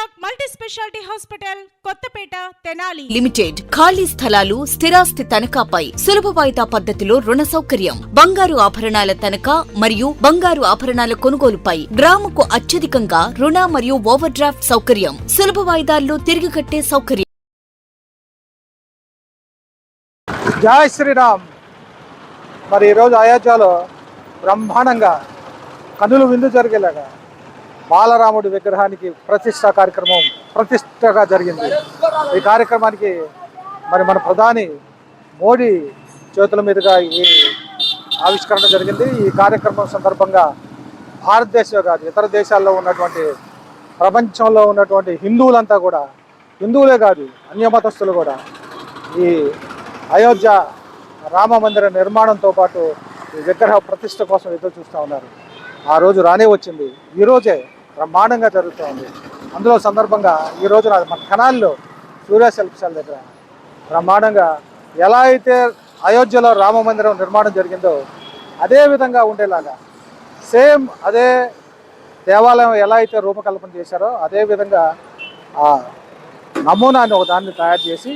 Vinayak multi speciality hospital Kothapeta Tenali. Limited ఖాళీ స్థలాలు స్థిరాస్తి తనఖాపై సులభ వాయిదా పద్ధతిలో రుణ సౌకర్యం. బంగారు ఆభరణాల తనఖా మరియు బంగారు ఆభరణాల కొనుగోలుపై గ్రాముకు అత్యధికంగా రుణ మరియు ఓవర్ డ్రాఫ్ట్ సౌకర్యం. సులభ వాయిదాల్లో తిరిగి కట్టే సౌకర్యం. జై శ్రీరామ్. మరి ఈరోజు అయోధ్యలో బ్రహ్మాండంగా కనులు విందు జరిగేలాగా బాలరాముడి విగ్రహానికి ప్రతిష్ట కార్యక్రమం ప్రతిష్టగా జరిగింది. ఈ కార్యక్రమానికి మరి మన ప్రధాని మోడీ చేతుల మీదుగా ఈ ఆవిష్కరణ జరిగింది. ఈ కార్యక్రమం సందర్భంగా భారతదేశం కాదు ఇతర దేశాల్లో ఉన్నటువంటి ప్రపంచంలో ఉన్నటువంటి హిందువులంతా కూడా హిందువులే కాదు అన్యమతస్తులు కూడా ఈ అయోధ్య రామ మందిర నిర్మాణంతో పాటు ఈ విగ్రహ ప్రతిష్ట కోసం ఎదురు చూస్తూ ఉన్నారు. ఆ రోజు రానే వచ్చింది. ఈరోజే బ్రహ్మాండంగా జరుగుతుంది అందులో సందర్భంగా ఈ రోజున మన కణాల్లో సూర్య శిల్పశాల దగ్గర బ్రహ్మాండంగా ఎలా అయితే అయోధ్యలో రామ మందిరం నిర్మాణం జరిగిందో అదే విధంగా ఉండేలాగా సేమ్ అదే దేవాలయం ఎలా అయితే రూపకల్పన చేశారో అదే విధంగా ఆ నమూనాన్ని ఒక దాన్ని తయారు చేసి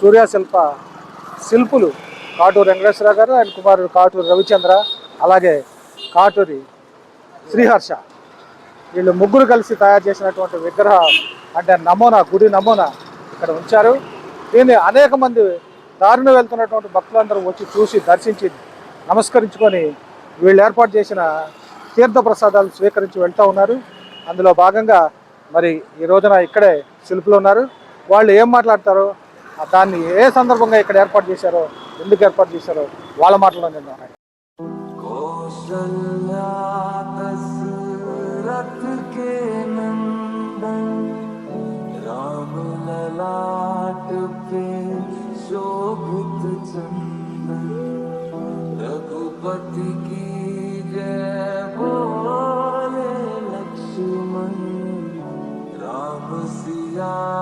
సూర్య శిల్ప శిల్పులు కాటూరు వెంకటేశ్వర గారు ఆయన కుమారుడు కాటూరు రవిచంద్ర అలాగే కాటూరి శ్రీహర్ష వీళ్ళు ముగ్గురు కలిసి తయారు చేసినటువంటి విగ్రహం అంటే నమూనా గుడి నమూనా ఇక్కడ ఉంచారు. దీన్ని అనేక మంది దారిన వెళ్తున్నటువంటి భక్తులందరూ వచ్చి చూసి దర్శించి నమస్కరించుకొని వీళ్ళు ఏర్పాటు చేసిన తీర్థ ప్రసాదాలు స్వీకరించి వెళ్తూ ఉన్నారు. అందులో భాగంగా మరి ఈ రోజున ఇక్కడే శిల్పులు ఉన్నారు. వాళ్ళు ఏం మాట్లాడతారో ఆ దాన్ని ఏ సందర్భంగా ఇక్కడ ఏర్పాటు చేశారో ఎందుకు ఏర్పాటు చేశారో వాళ్ళ మాటలో నేను शोभित चंदन रघुपति की जय बोले लक्ष्मण राम सिया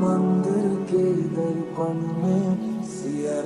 मंदिर के दर्पण में सिया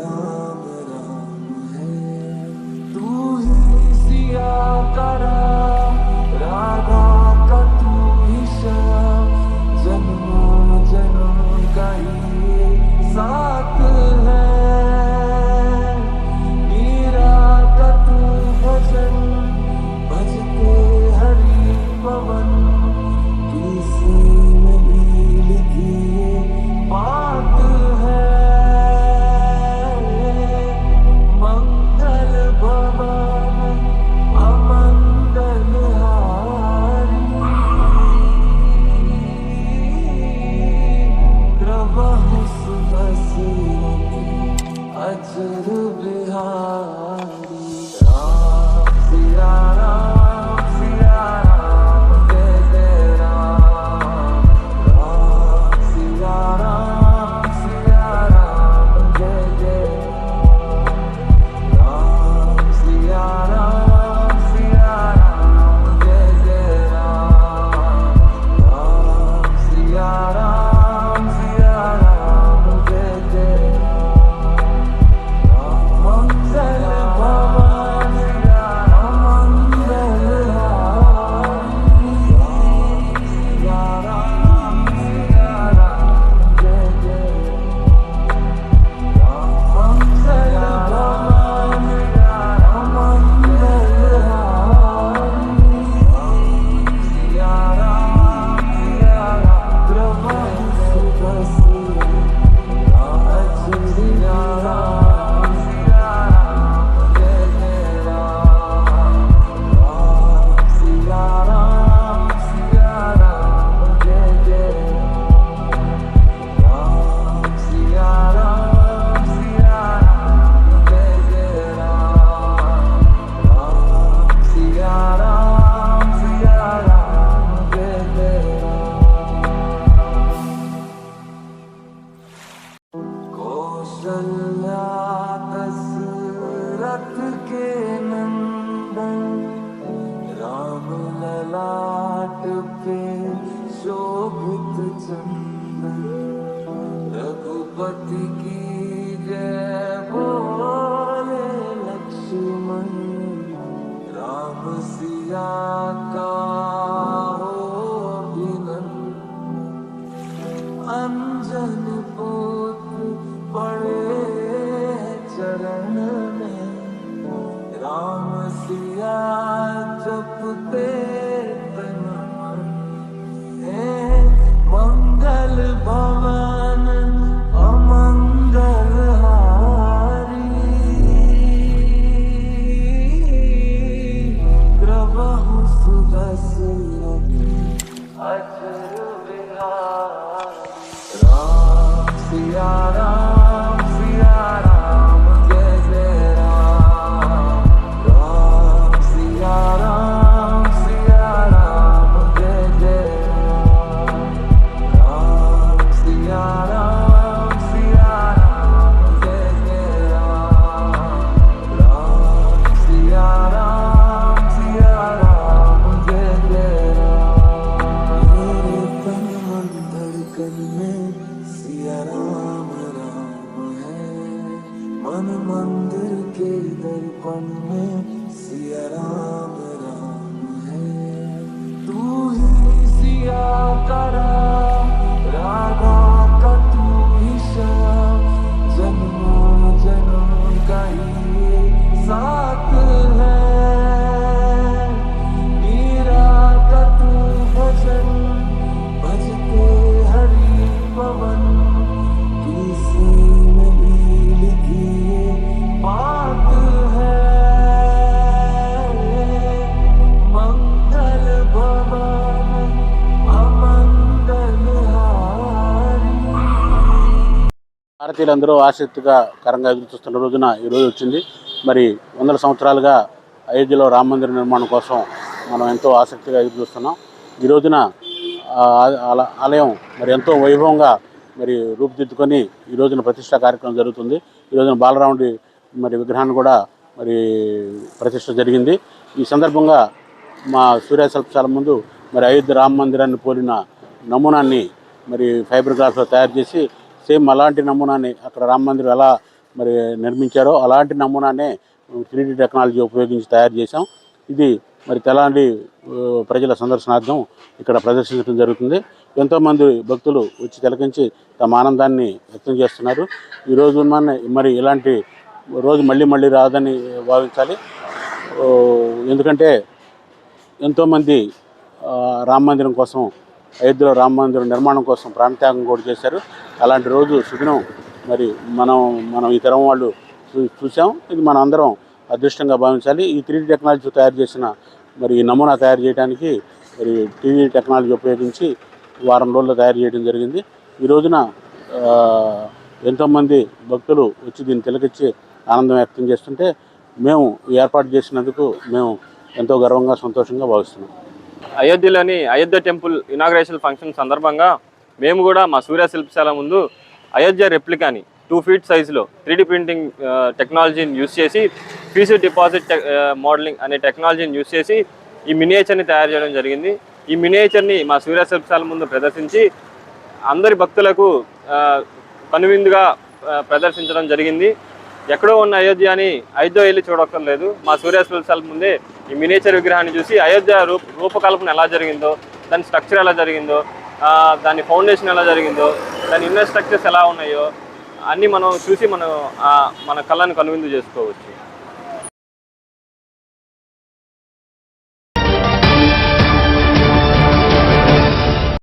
पति गीरगोरे लक्ष्मण। रामश्रीरा मन मंदिर के दर्पण में सिया राम राम है। तू ही सिया का భారతీయులందరూ ఆసక్తిగా కరంగా ఎదురు చూస్తున్న రోజున ఈరోజు వచ్చింది. మరి వందల సంవత్సరాలుగా అయోధ్యలో రామ మందిర నిర్మాణం కోసం మనం ఎంతో ఆసక్తిగా ఎదురు చూస్తున్నాం. ఈ రోజున ఆలయం మరి ఎంతో వైభవంగా మరి రూపుదిద్దుకొని ఈ రోజున ప్రతిష్ట కార్యక్రమం జరుగుతుంది. ఈ రోజున బాలరాముడి మరి విగ్రహాన్ని కూడా మరి ప్రతిష్ట జరిగింది. ఈ సందర్భంగా మా సూర్య శిల్పశాల ముందు మరి అయోధ్య రామ మందిరాన్ని పోలిన నమూనాన్ని మరి ఫైబర్ గ్లాస్లో తయారు చేసి సేమ్ అలాంటి నమూనాని అక్కడ రామ మందిరం ఎలా మరి నిర్మించారో అలాంటి నమూనానే త్రీ టెక్నాలజీ ఉపయోగించి తయారు చేశాం. ఇది మరి తెలాంటి ప్రజల సందర్శనార్థం ఇక్కడ ప్రదర్శించడం జరుగుతుంది. ఎంతోమంది భక్తులు వచ్చి తిలకించి తమ ఆనందాన్ని వ్యక్తం చేస్తున్నారు. ఈ రోజు మరి ఇలాంటి రోజు మళ్ళీ మళ్ళీ రాదని భావించాలి. ఎందుకంటే ఎంతోమంది రామ మందిరం కోసం అయోధ్యలో రామ మందిరం నిర్మాణం కోసం ప్రాణత్యాగం కూడా చేశారు. అలాంటి రోజు సుదినం మరి మనం మనం ఈ తరం వాళ్ళు చూసాం ఇది మనం అందరం అదృష్టంగా భావించాలి. ఈ త్రీ టెక్నాలజీ తయారు చేసిన మరి ఈ నమూనా తయారు చేయడానికి మరి టీవీ టెక్నాలజీ ఉపయోగించి వారం రోజుల్లో తయారు చేయడం జరిగింది. ఈ రోజున ఎంతోమంది భక్తులు వచ్చి దీన్ని తిలకిచ్చి ఆనందం వ్యక్తం చేస్తుంటే మేము ఏర్పాటు చేసినందుకు మేము ఎంతో గర్వంగా సంతోషంగా భావిస్తున్నాం. అయోధ్యలోని అయోధ్య టెంపుల్ ఇనాగ్రేషన్ ఫంక్షన్ సందర్భంగా మేము కూడా మా సూర్య శిల్పశాల ముందు అయోధ్య రెప్లికాని టూ ఫీట్ సైజులో త్రీడీ ప్రింటింగ్ టెక్నాలజీని యూస్ చేసి ఫీజు డిపాజిట్ మోడలింగ్ అనే టెక్నాలజీని యూస్ చేసి ఈ మినియేచర్ని తయారు చేయడం జరిగింది. ఈ మినియేచర్ని మా సూర్య శిల్పశాల ముందు ప్రదర్శించి అందరి భక్తులకు కనువిందుగా ప్రదర్శించడం జరిగింది. ఎక్కడో ఉన్న అయోధ్యని అయోధ్య వెళ్ళి చూడక్కర్లేదు. మా సూర్య శిల్పశాల ముందే ఈ మినేచర్ విగ్రహాన్ని చూసి అయోధ్య రూప రూపకల్పన ఎలా జరిగిందో దాని స్ట్రక్చర్ ఎలా జరిగిందో దాని ఫౌండేషన్ ఎలా జరిగిందో దాని ఇన్నర్ స్ట్రక్చర్స్ ఎలా ఉన్నాయో అన్నీ మనం చూసి మనం మన కళ్ళని కనువిందు చేసుకోవచ్చు.